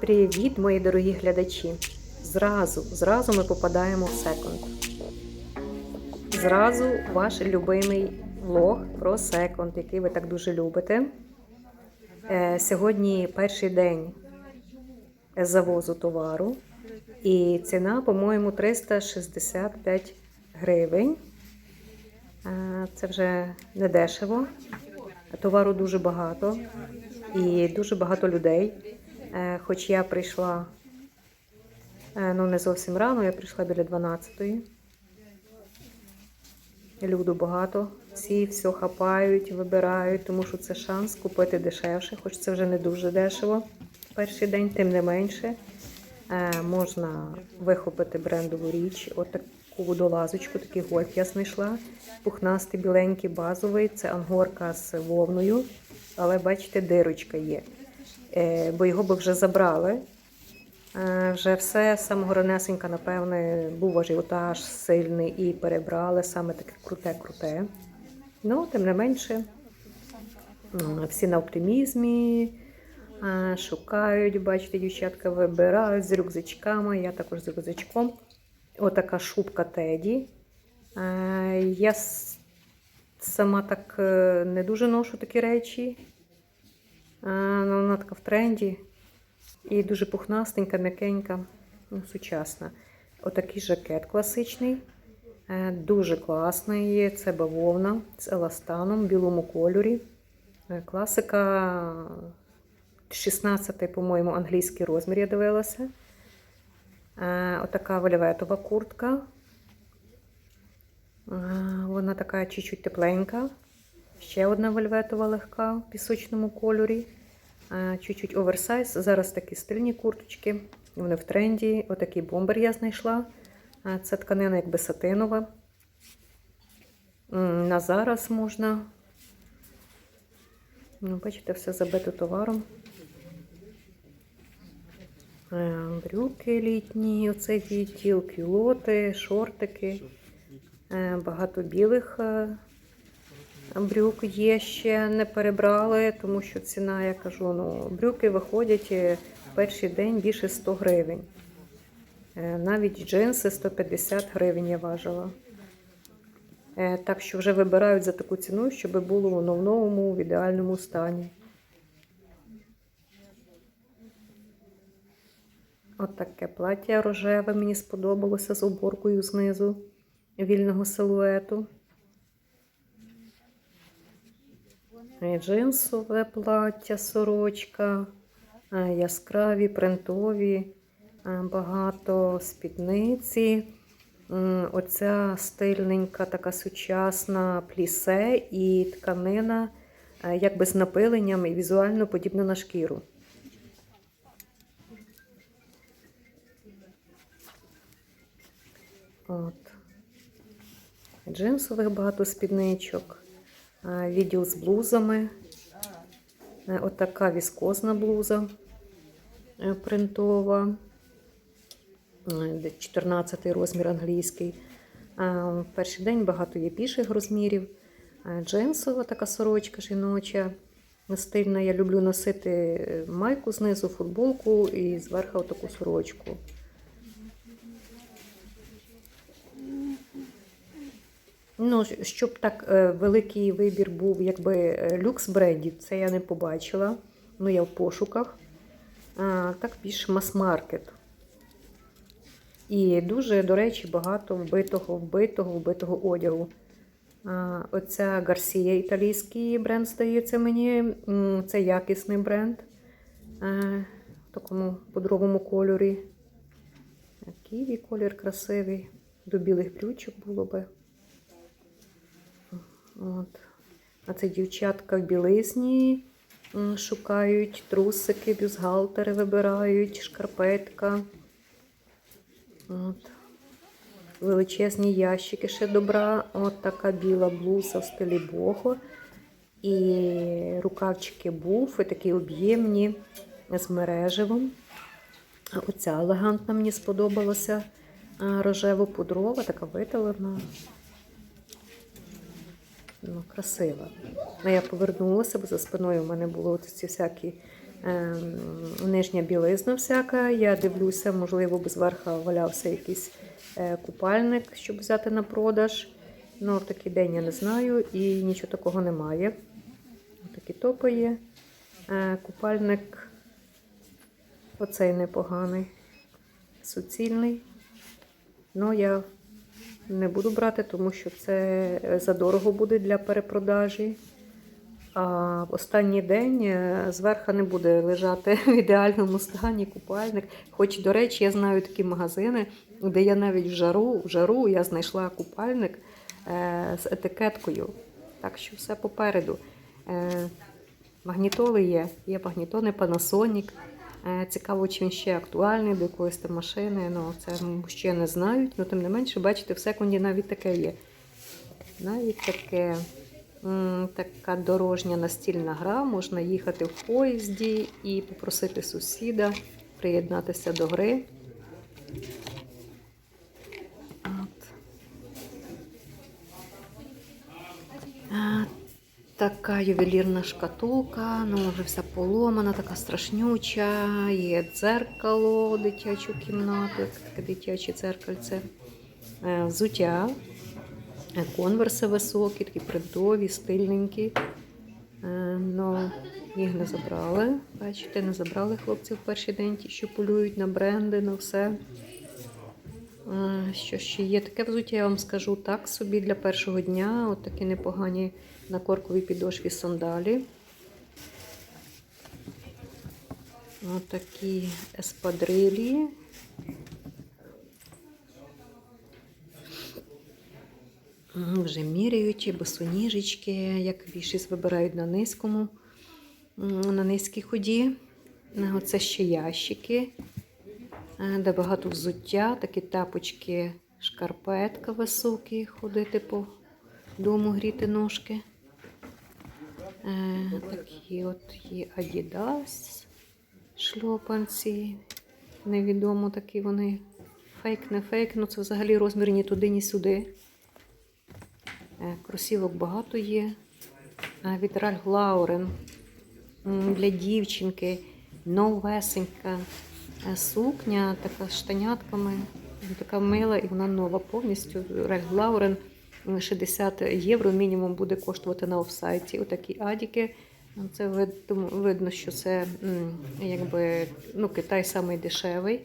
Привіт, мої дорогі глядачі! Зразу, зразу ми попадаємо в секонд. Зразу ваш любимий влог про секонд, який ви так дуже любите. Е, Сьогодні перший день завозу товару. І ціна, по-моєму, 365 гривень. Е, Це вже не дешево. Товару дуже багато і дуже багато людей. Е, Хоч я прийшла е, ну не зовсім рано, я прийшла біля 12-ї. Люду багато. Всі все хапають, вибирають, тому що це шанс купити дешевше, хоч це вже не дуже дешево. Перший день, тим не менше. Е, можна вихопити брендову річ. От таку водолазочку, такий гольф я знайшла. Пухнастий, біленький, базовий. Це ангорка з вовною. Але бачите, дирочка є. Е, бо його би вже забрали. Е, Вже все самого ранесенька, напевне, був ажіотаж сильний і перебрали саме таке круте-круте. Ну, тим не менше, всі на оптимізмі, е, шукають, бачите, дівчатка вибирають з рюкзачками, я також з рюкзачком. Отака шубка Теді. Я сама так не дуже ношу такі речі. Ну, Вона така в тренді. І дуже пухнастенька, м'якенька, ну, сучасна. Отакий жакет класичний. Е, Дуже класний. Це бавовна з еластаном в білому кольорі. Е, Класика 16, по-моєму, англійський розмір я дивилася. Е, Отака вельветова куртка. Вона така чуть-чуть тепленька. Ще одна вельветова легка в пісочному кольорі. Е, Чуть-чуть оверсайз. Зараз такі стильні курточки. Вони в тренді. Отакий бомбер я знайшла. Е, Це тканина якби сатинова. На зараз можна. Ну, бачите, все забито товаром. Е, Брюки літні, оцей відділ, кюлоти, шортики. Багато білих брюк є ще не перебрали, тому що ціна, я кажу, ну, брюки виходять е, перший день більше 100 гривень. Е, Навіть джинси 150 гривень я важила. Е, Так що вже вибирають за таку ціну, щоб було воно в новому, в ідеальному стані. От таке плаття рожеве мені сподобалося з оборкою знизу вільного силуету. Е, Джинсове плаття, сорочка, е, яскраві, принтові, е, багато спідниці. Оця стильненька, така сучасна плісе і тканина, е, якби з напиленням і візуально подібна на шкіру. От. Джинсових багато спідничок, е, відділ з блузами. Отака віскозна блуза е, принтова. Е, де 14 розмір англійський. Перший день багато є більших розмірів. Джинсова така сорочка жіноча. Стильна. Я люблю носити майку знизу, футболку і зверху таку сорочку. Ну, щоб так е, великий вибір був, якби е, люкс брендів, це я не побачила. Ну, я в пошуках. А, так більш мас-маркет. І дуже, до речі, багато вбитого, вбитого, вбитого одягу. А, оця Гарсія італійський бренд, здається мені. Це якісний бренд е, в такому подровому кольорі. Ківі колір красивий. До білих брючок було би. От. А це дівчатка в білизні шукають трусики, бюстгальтери вибирають, шкарпетка. От. Величезні ящики ще добра. От така біла блуза в стилі бохо. І рукавчики буфи, такі об'ємні з мереживом. Оця елегантна мені сподобалася. Рожево-пудрова, така виталена. Ну, красива. Ну, я повернулася, бо за спиною в мене були ці всякі ем, нижня білизна всяка. Я дивлюся, можливо, б зверху валявся якийсь е, купальник, щоб взяти на продаж. Ну, в такий день я не знаю і нічого такого немає. Такі топи є. Е, Купальник оцей непоганий, суцільний. Ну, я не буду брати, тому що це е, задорого буде для перепродажі. А в останній день е, зверху не буде лежати в ідеальному стані купальник. Хоч, до речі, я знаю такі магазини, де я навіть в жару, в жару я знайшла купальник е, з етикеткою. Так що все попереду. Магнітоли є, є магнітони Panasonic. Е, Цікаво, чи він ще актуальний до якоїсь там машини. Ну, це ще не знають, але тим не менше, бачите, в секунді навіть таке є. Навіть таке. Така дорожня настільна гра, можна їхати в поїзді і попросити сусіда приєднатися до гри. От. А, Така ювелірна шкатулка, ну вже вся поломана, така страшнюча. Є дзеркало, дитячу кімнату, таке дитяче дзеркальце. Е, Взуття, Е, конверси високі, такі принтові, стильненькі. Е, Ну, їх не забрали. Бачите, не забрали хлопці в перший день, ті, що полюють на бренди, на все. Що ще є? Таке взуття, я вам скажу так собі для першого дня. От такі непогані на корковій підошві сандалі. От такі еспадрилі. Вже міряють босоніжечки, як більшість вибирають на низькому, на низькій ході. Оце ще ящики, де багато взуття, такі тапочки, шкарпетка високі, ходити по дому, гріти ножки. Е, Такі от є Adidas, шльопанці. Невідомо такі вони. Фейк, не фейк, ну це взагалі розмір ні туди, ні сюди. Е, Кросівок багато є. Е, Від Ralph Lauren для дівчинки новесенька е, сукня, така з штанятками, така мила і вона нова повністю. Lauren м, 60 євро мінімум буде коштувати на офсайті. Отакі адіки. Ну, Це вид- видно, що це якби ну, Китай самий дешевий.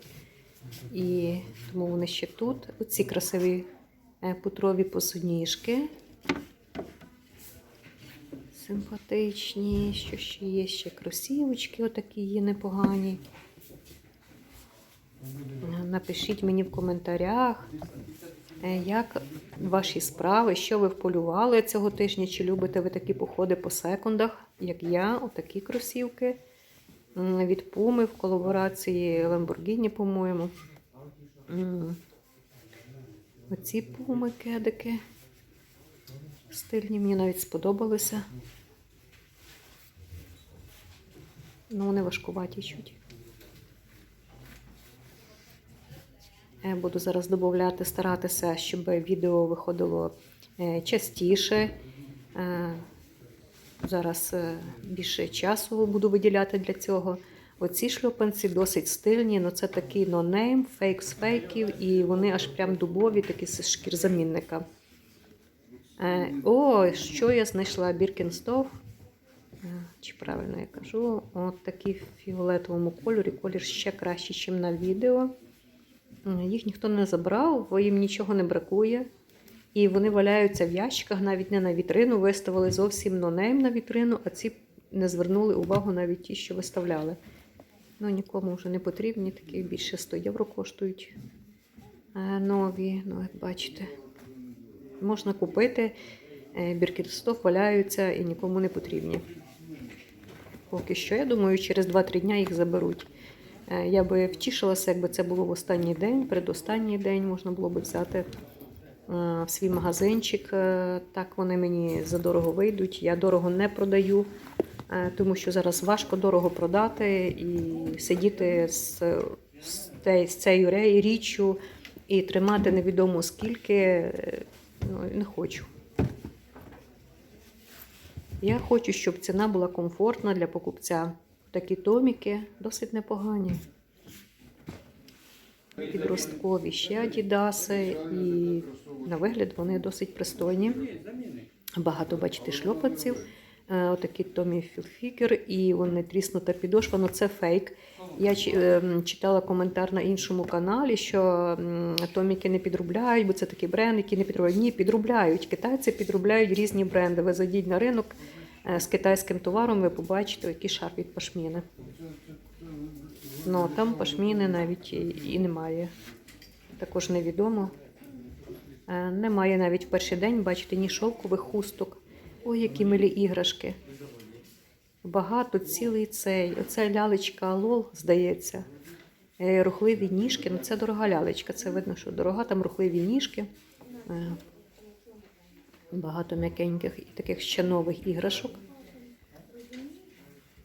І тому вони ще тут. Оці красиві е, путрові посуніжки. Симпатичні, що ще є ще кросівочки, отакі є непогані. Напишіть мені в коментарях, е, як ваші справи, що ви вполювали цього тижня, чи любите ви такі походи по секундах, як я, отакі кросівки від Puma в колаборації Lamborghini, по-моєму. Оці пуми кедики. Стильні, мені навіть сподобалися. Ну, вони важкуваті чуть. Буду зараз додати, старатися, щоб відео виходило е, частіше. Е, Зараз е, більше часу буду виділяти для цього. Оці шльопанці досить стильні, але це такий нонейм, фейк з фейків, і вони аж прям дубові, такі з шкірзамінника. Е, О, що я знайшла? Біркінстов. Е, Чи правильно я кажу? От такі в фіолетовому кольорі. Колір ще кращий, ніж на відео. Е, Їх ніхто не забрав, бо їм нічого не бракує. І вони валяються в ящиках, навіть не на вітрину. Виставили зовсім нонейм на вітрину, а ці не звернули увагу навіть ті, що виставляли. Ну, нікому вже не потрібні, такі більше 100 євро коштують е, нові. Ну, як бачите, можна купити. Е, валяються і нікому не потрібні. Поки що, я думаю, через 2-3 дня їх заберуть. Е, Я би втішилася, якби це було в останній день, передостанній день можна було б взяти е, в свій магазинчик. Е, Так вони мені задорого вийдуть. Я дорого не продаю, тому що зараз важко дорого продати і сидіти з, з, цією річчю і тримати невідомо скільки. Ну, не хочу. Я хочу, щоб ціна була комфортна для покупця. Такі томіки досить непогані. Підросткові ще адідаси, і на вигляд вони досить пристойні. Багато, бачите, шльопанців. Е, Отакі Томі Філфігер, і вони тріснута підошва, ну це фейк. Я ем, читала коментар на іншому каналі, що томіки не підробляють, бо це такий бренд, який не підробляють. Ні, підробляють. Китайці підробляють різні бренди. Ви зайдіть на ринок е, з китайським товаром, ви побачите, який шар від пашміни. Ну, там пашміни навіть і, і немає. Також невідомо. Е, Немає навіть в перший день, бачите, ні шовкових хусток. Ой, які милі іграшки. Багато цілий цей. Оце лялечка Лол, здається. Е, Рухливі ніжки. Ну, це дорога лялечка. Це видно, що дорога, там рухливі ніжки. Багато м'якеньких і таких ще нових іграшок.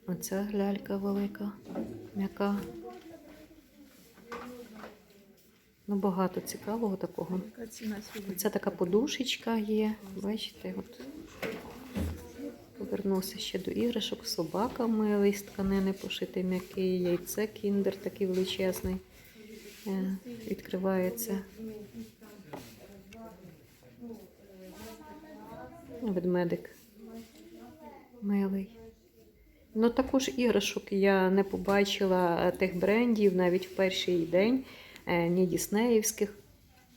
Оця лялька велика, м'яка. Ну, багато цікавого такого. Це така подушечка є. Бачите, от повернувся ще до іграшок. Собака милий з тканини пошитий м'який, яйце кіндер такий величезний. Е, Відкривається. Ведмедик милий. Ну, також іграшок я не побачила е, тих брендів навіть в перший день, е, ні діснеївських.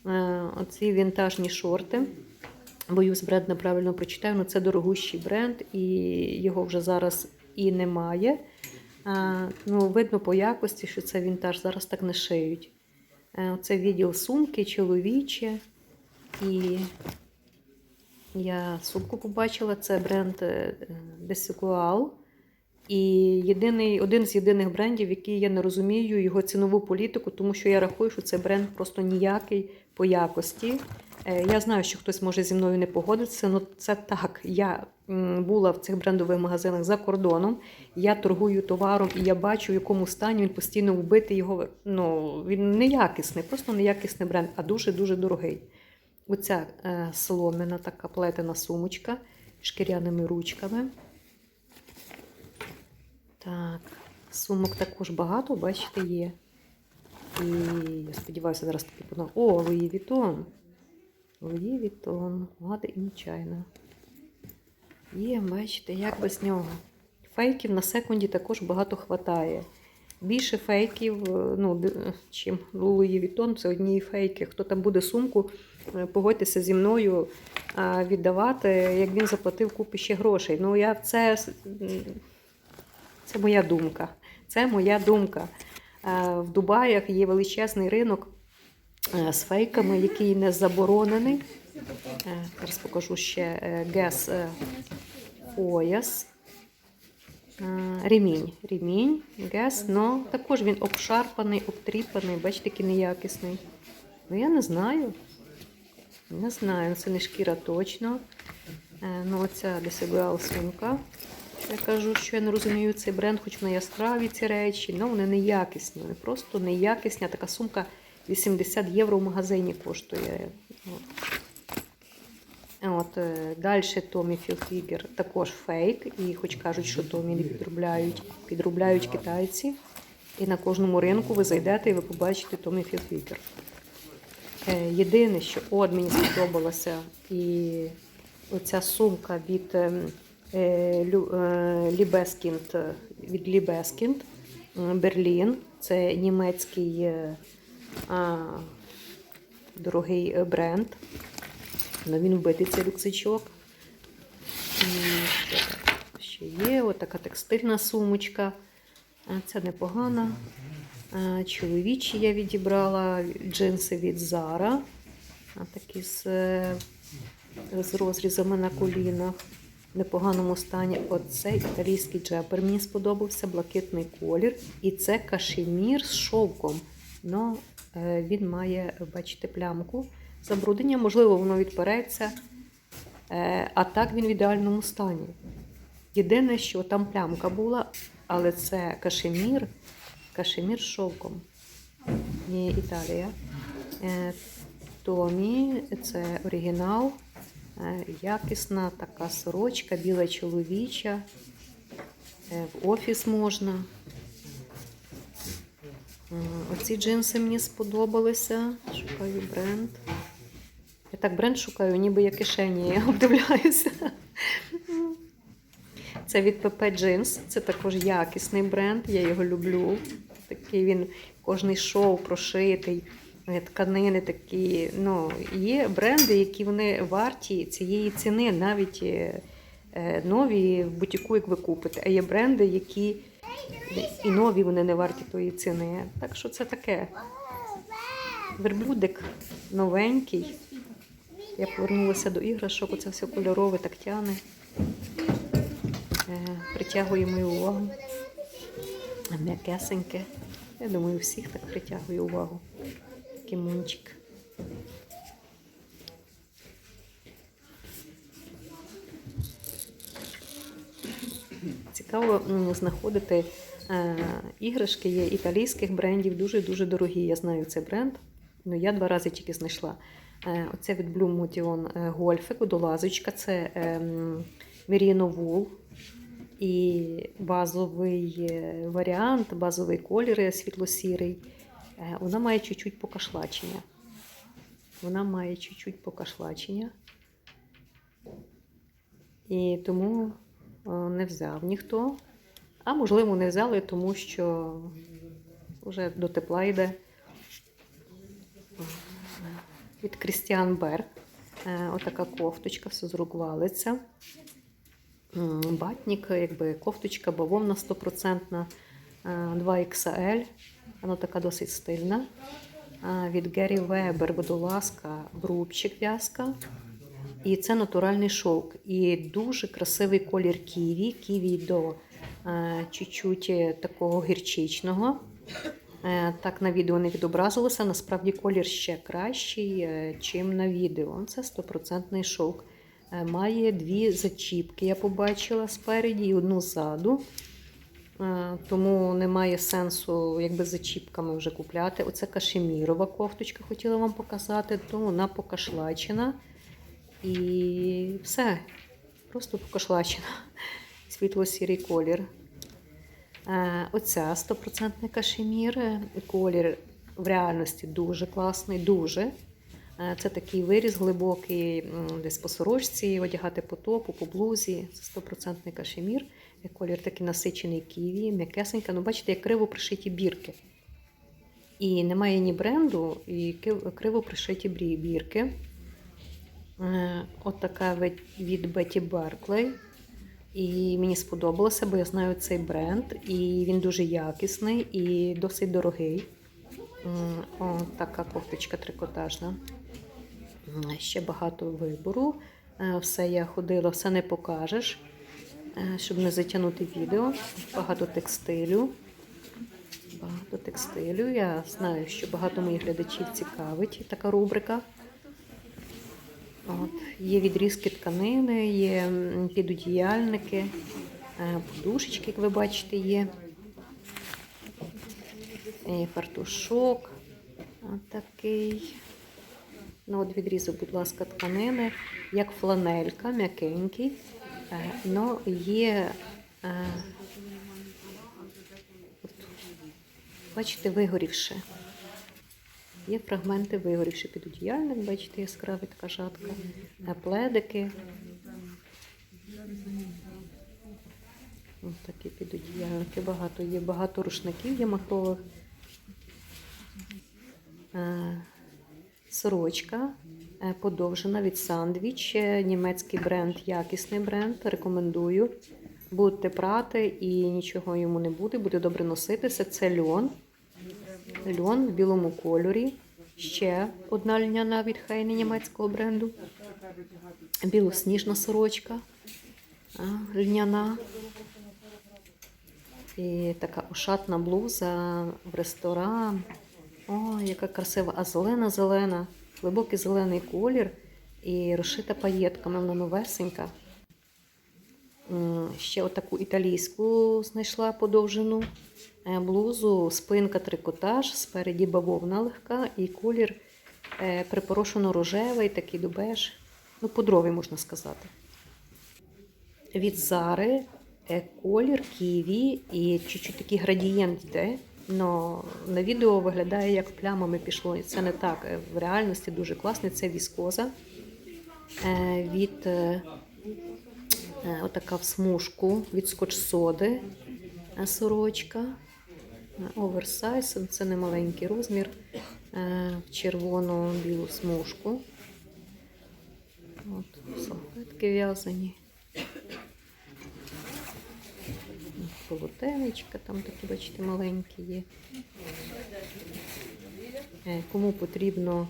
Е, Оці вінтажні шорти. Боюсь, бренд неправильно прочитаю, але це дорогущий бренд, і його вже зараз і немає. Ну, видно по якості, що це вінтаж, зараз так не шиють. Це відділ сумки, чоловічі. І я сумку побачила, це бренд е, Desigual. І єдиний, один з єдиних брендів, який я не розумію його цінову політику, тому що я рахую, що цей бренд просто ніякий по якості. Е, Я знаю, що хтось може зі мною не погодитися, але це так. Я була в цих брендових магазинах за кордоном. Я торгую товаром і я бачу, в якому стані він постійно вбитий. Його ну він неякісний, просто неякісний бренд, а дуже дуже дорогий. Оця е, соломина, така плетена сумочка шкіряними ручками. Так, сумок також багато, бачите, є. І я сподіваюся, зараз таки подам. О, Луї Вітон. Луї Вітон. Made in China. Є, бачите, як без нього. Фейків на секунді також багато хватає. Більше фейків, е, ну, чим Луї Вітон, це одні фейки. Хто там буде сумку, погодьтеся зі мною віддавати, як він заплатив купи ще грошей. Ну, я це, це моя думка. Це моя думка. Е, В Дубаях є величезний ринок е, з фейками, який не заборонений. Е, Зараз покажу ще е, гес е, пояс. Е, Ремінь. Ремінь, гес, но також він обшарпаний, обтріпаний, бачите, такий неякісний. Ну, я не знаю. Не знаю, це не шкіра точно. Е, Ну, оця десибуал сумка. Я кажу, що я не розумію цей бренд, хоч на яскраві ці речі, але вони неякісні. Вони просто неякісні. Така сумка 80 євро в магазині коштує. От. Далі Tommy Hilfiger також фейк. І хоч кажуть, що Tommy не підробляють, підробляють китайці. І на кожному ринку ви зайдете і ви побачите Tommy Hilfiger. Е, Єдине, що от мені сподобалося, і оця сумка від е, е, Лібескінд, від Лібескінд Берлін. Це німецький а, дорогий бренд. Ну, він вбитий цей рюкзачок. І що ще є отака текстильна сумочка. Це непогана. Чоловічі я відібрала джинси від Zara. А такі з, з розрізами на колінах. В непоганому стані. Оцей італійський джемпер мені сподобався, блакитний колір. І це кашемір з шовком. Но е, він має, бачите, плямку забруднення. Можливо, воно відпереться. Е, а так він в ідеальному стані. Єдине, що там плямка була, але це кашемір, кашемір з шовком. Італія. Е, Томі, це оригінал. Е, Якісна така сорочка, біла чоловіча. е, в офіс можна. Оці джинси мені сподобалися. Шукаю бренд. Я так бренд шукаю, ніби я кишені я обдивляюся. Це від PP Jeans. Це також якісний бренд, я його люблю. Такий він кожний шоу прошитий, е, тканини такі. Ну, є бренди, які вони варті цієї ціни, навіть е, е, нові в бутіку, як ви купите. А є бренди, які і нові вони не варті тої ціни. Так що це таке. Верблюдик новенький. Я повернулася до іграшок, оце все кольорове, так тяне. Е, Притягує мою увагу. М'якесеньке. Я думаю, всіх так притягує увагу. Кімончик. Цікаво знаходити е, іграшки є італійських брендів, дуже-дуже дорогі. Я знаю цей бренд. Ну, я два рази тільки знайшла. Е, оце від Blue Motion е, гольфик, водолазочка, це ем, Merino Wool. І базовий е, варіант, базовий колір е, світло-сірий. Е, Вона має чуть-чуть покашлачення. Вона має чуть-чуть покашлачення. І тому не взяв ніхто. А можливо, не взяли, тому що вже до тепла йде. Від Крістіан Берг. Е, Отака кофточка, все з рук. М, Батник, якби кофточка бавовна 100%, е, 2XL. Вона така досить стильна. Е, Від Гері Вебер, будь ласка, брубчик в'язка. І це натуральний шовк. І дуже красивий колір ківі. Ківі до е, чуть-чуть такого гірчичного. Е, так на відео не відобразилося. Насправді колір ще кращий, чим на відео. Це 100% шовк. Е, Має дві зачіпки, я побачила спереді і одну ззаду. Е, Тому немає сенсу якби зачіпками вже купляти. Оце кашемірова кофточка, хотіла вам показати, то вона покашлачена. І все. Просто покашлачена. Світло-сірий колір. Е, Оця 100% кашемір. Колір в реальності дуже класний, дуже. Е, Це такий виріз глибокий, десь по сорочці, одягати по топу, по блузі. Це 100% кашемір. Е, Колір такий насичений ківі, м'якесенька. Ну, бачите, як криво пришиті бірки. І немає ні бренду, і криво пришиті бірки. Е, От така від- Betty Barclay. І мені сподобалося, бо я знаю цей бренд, і він дуже якісний і досить дорогий. О, така кофточка трикотажна. М, Ще багато вибору. Е, Все я ходила, все не покажеш, е, щоб не затягнути відео. Багато текстилю. Багато текстилю. Я знаю, що багато моїх глядачів цікавить така рубрика. От, є відрізки тканини, є підодіяльники, е, подушечки, як ви бачите, є. Фартушок такий. Ну, от відрізок, будь ласка, тканини, як фланелька, м'якенький. Е, Ну, є, е, от, бачите, вигорівши. Є фрагменти вигорівши підодіяльник, бачите, яскравий така жатка, Е, пледики. Ось такі підодіяльники, багато є, багато рушників є махрових. Сорочка е, подовжена від Sandwich, е, німецький бренд, якісний бренд. Рекомендую. Будете прати і нічого йому не буде, буде добре носитися. Це льон. Льон в білому кольорі. Ще одна льняна від Хейни німецького бренду. Білосніжна сорочка. Льняна. І така ошатна блуза в ресторан. О, яка красива. А зелена зелена, глибокий зелений колір і розшита паєтками, вона новесенька. Ще отаку італійську знайшла подовжену е, блузу, спинка трикотаж, спереді бавовна легка і колір е, припорошено рожевий, такий дубеж. Ну, пудровий, можна сказати. Від Зари е, колір ківі і чуть-чуть такий градієнт йде. Но на відео виглядає як плямами пішло. І це не так. Е, В реальності дуже класний. Це віскоза е, від е, отака в смужку від скотч-соди сорочка. Оверсайз, це не маленький розмір. В червону білу смужку. От, салфетки в'язані. Полотенечка там такі, бачите, маленькі є. Е, Кому потрібно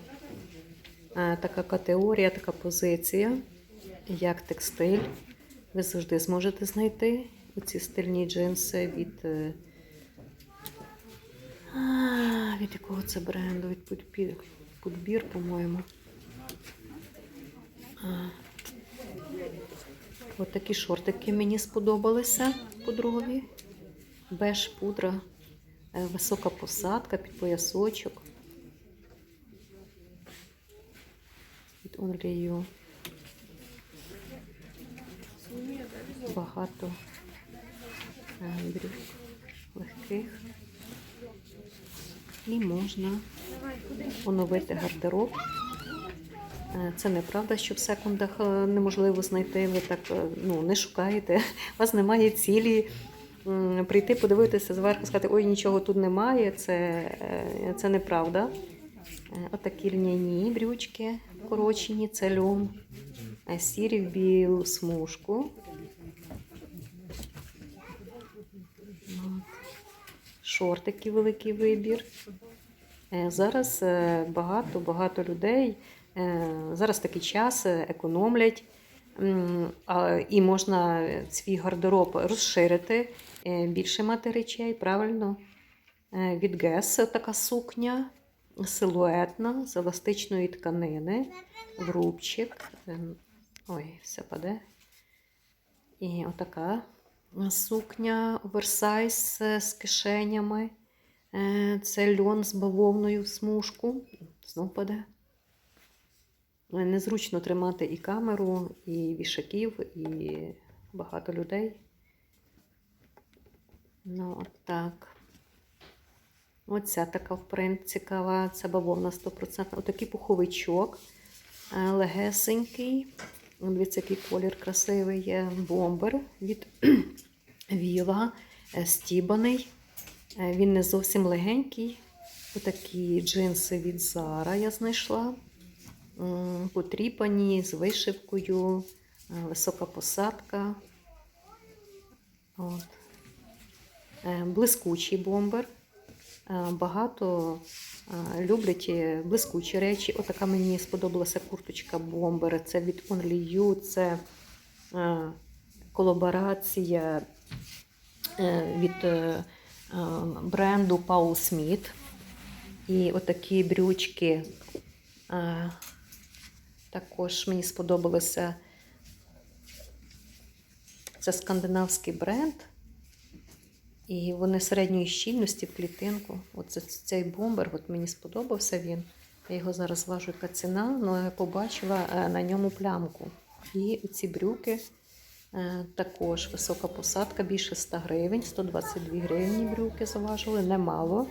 е, така категорія, така позиція, як текстиль, ви завжди зможете знайти оці стильні джинси від. е, від якого це бренду? Від Пудбір по-моєму. От такі шортики мені сподобалися подругові. Беж пудра, е, висока посадка під поясочок. Від Only Багато е, брюк легких. І можна оновити гардероб. Е, Це неправда, що в секундах е, неможливо знайти. Ви так е, ну, не шукаєте. У вас немає цілі прийти, подивитися зверху, сказати, ой, нічого тут немає. Це, це неправда. Отакі льняні брючки корочені, це льон. Сірі в білу смужку. Шортики великий вибір. Зараз багато-багато людей. Е, Зараз такий час е, економлять, і можна свій гардероб розширити, е, більше мати речей, правильно. Від Гес така сукня, силуетна, з еластичної тканини, в рубчик. Ой, все паде. І отака сукня оверсайз з кишенями. Це льон з бавовною в смужку. Знов паде. Е, Незручно тримати і камеру, і вішаків, і багато людей. Ну, от так. Оця така в принт цікава, це бавовна 100%. Отакий пуховичок е, легесенький. Дивіться, який колір красивий є. Бомбер від Віла, е, стібаний. Він не зовсім легенький. Отакі джинси від Zara я знайшла. Потріпані з вишивкою, е, висока посадка. От. Е, Блискучий бомбер. Е, Багато люблять блискучі речі. Отака мені сподобалася курточка бомбер. Це від Only You, це колаборація від бренду Paul Smith. І отакі брючки. Також мені сподобалося. Це скандинавський бренд. І вони середньої щільності в клітинку. Оце цей бомбер, от мені сподобався він. Я його зараз важу, яка ціна, але я побачила е, на ньому плямку. І ці брюки е, також висока посадка, більше 100 гривень, 122 гривні брюки заважили, немало.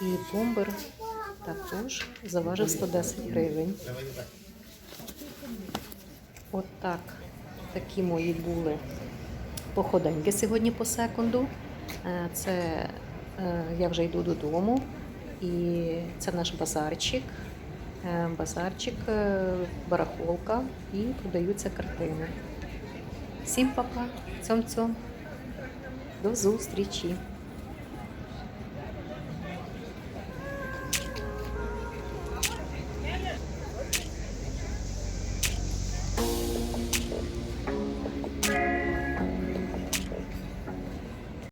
І бомбер також заважив 110 гривень. От так. Такі мої були походеньки сьогодні по секунду. Е, Це е, я вже йду додому. І це наш базарчик. Е, Базарчик, барахолка і продаються картини. Всім папа, цьом-цьом. До зустрічі!